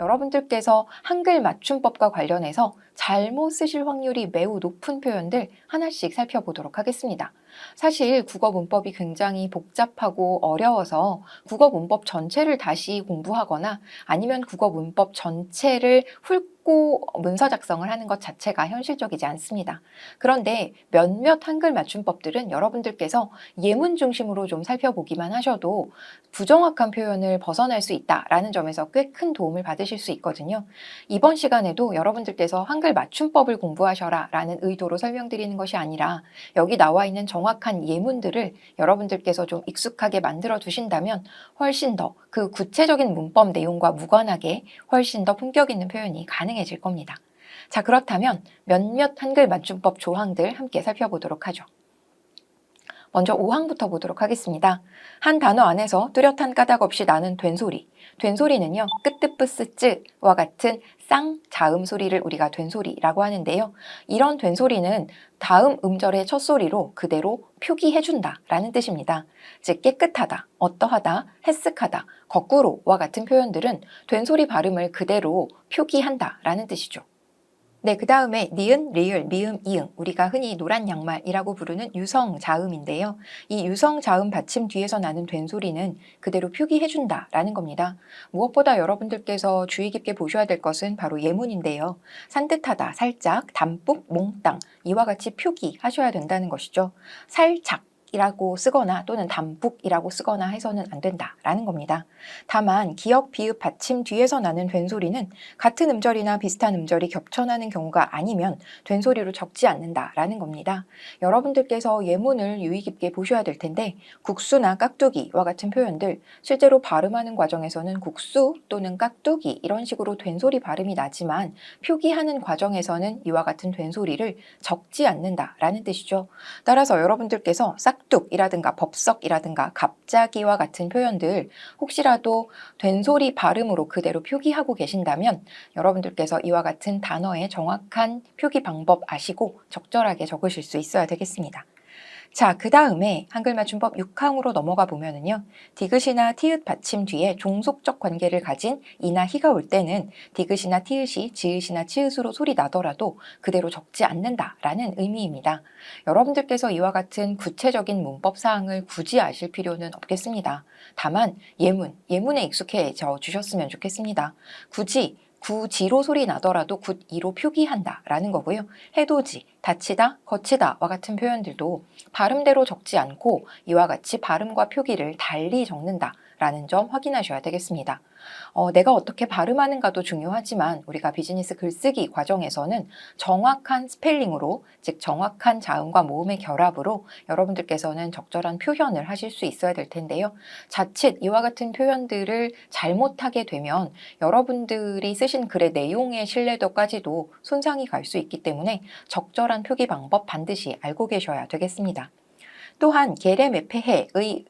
여러분들께서 한글 맞춤법과 관련해서 잘못 쓰실 확률이 매우 높은 표현들 하나씩 살펴보도록 하겠습니다. 사실 국어 문법이 굉장히 복잡하고 어려워서 국어 문법 전체를 다시 공부하거나 아니면 국어 문법 전체를 훑고 문서 작성을 하는 것 자체가 현실적이지 않습니다. 그런데 몇몇 한글 맞춤법들은 여러분들께서 예문 중심으로 좀 살펴보기만 하셔도 부정확한 표현을 벗어날 수 있다라는 점에서 꽤 큰 도움을 받으실 수 있거든요. 이번 시간에도 여러분들께서 한글 맞춤법을 공부하셔라 라는 의도로 설명드리는 것이 아니라 여기 나와 있는 정 확한 예문들을 여러분들께서 좀 익숙하게 만들어 두신다면 훨씬 더 그 구체적인 문법 내용과 무관하게 훨씬 더 품격 있는 표현이 가능해질 겁니다. 자, 그렇다면 몇몇 한글 맞춤법 조항들 함께 살펴보도록 하죠. 먼저 5항부터 보도록 하겠습니다. 한 단어 안에서 뚜렷한 까닭 없이 나는 된소리. 된소리는요, 끄뜨뿌스 쯔와 같은 쌍 자음 소리를 우리가 된소리라고 하는데요. 이런 된소리는 다음 음절의 첫 소리로 그대로 표기해준다 라는 뜻입니다. 즉, 깨끗하다, 어떠하다, 헬쓱하다, 거꾸로와 같은 표현들은 된소리 발음을 그대로 표기한다 라는 뜻이죠. 네, 그 다음에 니은, 리을, 미음, 이응 우리가 흔히 노란 양말이라고 부르는 유성 자음인데요. 이 유성 자음 받침 뒤에서 나는 된소리는 그대로 표기해준다 라는 겁니다. 무엇보다 여러분들께서 주의 깊게 보셔야 될 것은 바로 예문인데요. 산뜻하다, 살짝, 담뿍, 몽땅 이와 같이 표기하셔야 된다는 것이죠. 살짝 이라고 쓰거나 또는 담뿍이라고 쓰거나 해서는 안 된다라는 겁니다. 다만 기역, 비읍, 받침 뒤에서 나는 된소리는 같은 음절이나 비슷한 음절이 겹쳐나는 경우가 아니면 된소리로 적지 않는다라는 겁니다. 여러분들께서 예문을 유의 깊게 보셔야 될 텐데 국수나 깍두기와 같은 표현들 실제로 발음하는 과정에서는 국수 또는 깍두기 이런 식으로 된소리 발음이 나지만 표기하는 과정에서는 이와 같은 된소리를 적지 않는다라는 뜻이죠. 따라서 여러분들께서 싹 둑이라든가 법석이라든가 갑자기와 같은 표현들 혹시라도 된소리 발음으로 그대로 표기하고 계신다면 여러분들께서 이와 같은 단어의 정확한 표기 방법 아시고 적절하게 적으실 수 있어야 되겠습니다. 자, 그 다음에 한글 맞춤법 6항으로 넘어가 보면은요, 디귿이나 티읕 받침 뒤에 종속적 관계를 가진 이나 희가 올 때는 디귿이나 티읕이 지읒이나 치읒으로 소리 나더라도 그대로 적지 않는다라는 의미입니다. 여러분들께서 이와 같은 구체적인 문법 사항을 굳이 아실 필요는 없겠습니다. 다만 예문, 예문에 익숙해져 주셨으면 좋겠습니다. 굳이 구지로 소리 나더라도 굿이로 표기한다라는 거고요. 해도지, 다치다, 거치다와 같은 표현들도 발음대로 적지 않고 이와 같이 발음과 표기를 달리 적는다. 라는 점 확인하셔야 되겠습니다. 어, 내가 어떻게 발음하는가도 중요하지만 우리가 비즈니스 글쓰기 과정에서는 정확한 스펠링으로, 즉 정확한 자음과 모음의 결합으로 여러분들께서는 적절한 표현을 하실 수 있어야 될 텐데요. 자칫 이와 같은 표현들을 잘못하게 되면 여러분들이 쓰신 글의 내용의 신뢰도까지도 손상이 갈 수 있기 때문에 적절한 표기 방법 반드시 알고 계셔야 되겠습니다. 또한 게레메페해의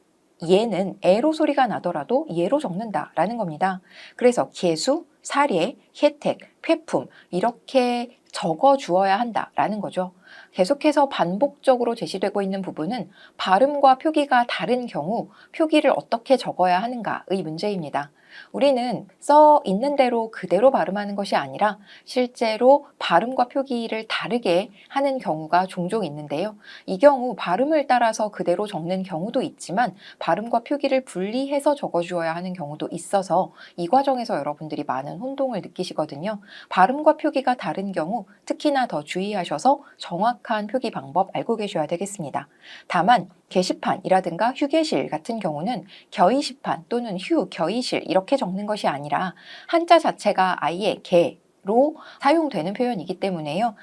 예는 에로 소리가 나더라도 예로 적는다 라는 겁니다. 그래서 개수, 사례, 혜택, 폐품 이렇게 적어 주어야 한다라는 거죠. 계속해서 반복적으로 제시되고 있는 부분은 발음과 표기가 다른 경우 표기를 어떻게 적어야 하는가의 문제입니다. 우리는 써 있는 대로 그대로 발음하는 것이 아니라 실제로 발음과 표기를 다르게 하는 경우가 종종 있는데요. 이 경우 발음을 따라서 그대로 적는 경우도 있지만 발음과 표기를 분리해서 적어주어야 하는 경우도 있어서 이 과정에서 여러분들이 많은 혼동을 느끼시거든요. 발음과 표기가 다른 경우 특히나 더 주의하셔서 정확한 표기 방법 알고 계셔야 되겠습니다. 다만 게시판이라든가 휴게실 같은 경우는 겨이시판 또는 휴, 겨이실 이렇게 적는 것이 아니라 한자 자체가 아예 개 로 사용되는 표현이기 때문에요.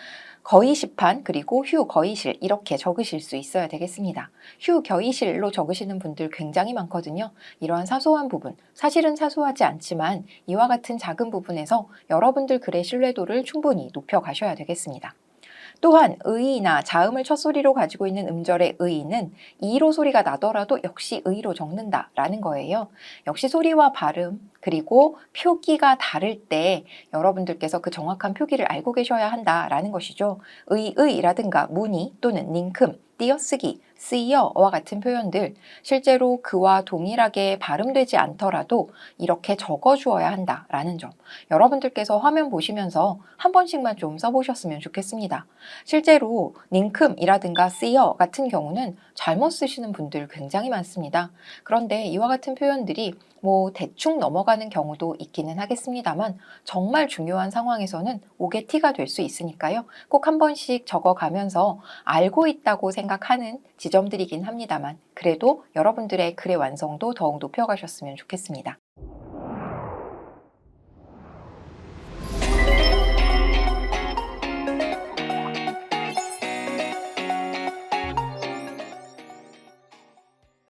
거의시판 그리고 휴 거의실 이렇게 적으실 수 있어야 되겠습니다. 휴 겨의실로 적으시는 분들 굉장히 많거든요. 이러한 사소한 부분, 사실은 사소하지 않지만 이와 같은 작은 부분에서 여러분들 글의 신뢰도를 충분히 높여가셔야 되겠습니다. 또한 의이나 자음을 첫 소리로 가지고 있는 음절의 의는 이로 소리가 나더라도 역시 의로 적는다라는 거예요. 역시 소리와 발음 그리고 표기가 다를 때 여러분들께서 그 정확한 표기를 알고 계셔야 한다라는 것이죠. 의의라든가 문의 또는 닝큼, 띄어쓰기, 쓰여와 같은 표현들 실제로 그와 동일하게 발음되지 않더라도 이렇게 적어주어야 한다라는 점 여러분들께서 화면 보시면서 한 번씩만 좀 써보셨으면 좋겠습니다. 실제로 닝큼이라든가 쓰여 같은 경우는 잘못 쓰시는 분들 굉장히 많습니다. 그런데 이와 같은 표현들이 뭐 대충 넘어가는 경우도 있기는 하겠습니다만 정말 중요한 상황에서는 오게 티가 될 수 있으니까요. 꼭 한 번씩 적어가면서 알고 있다고 생각하는 지점들이긴 합니다만 그래도 여러분들의 글의 완성도 더욱 높여가셨으면 좋겠습니다.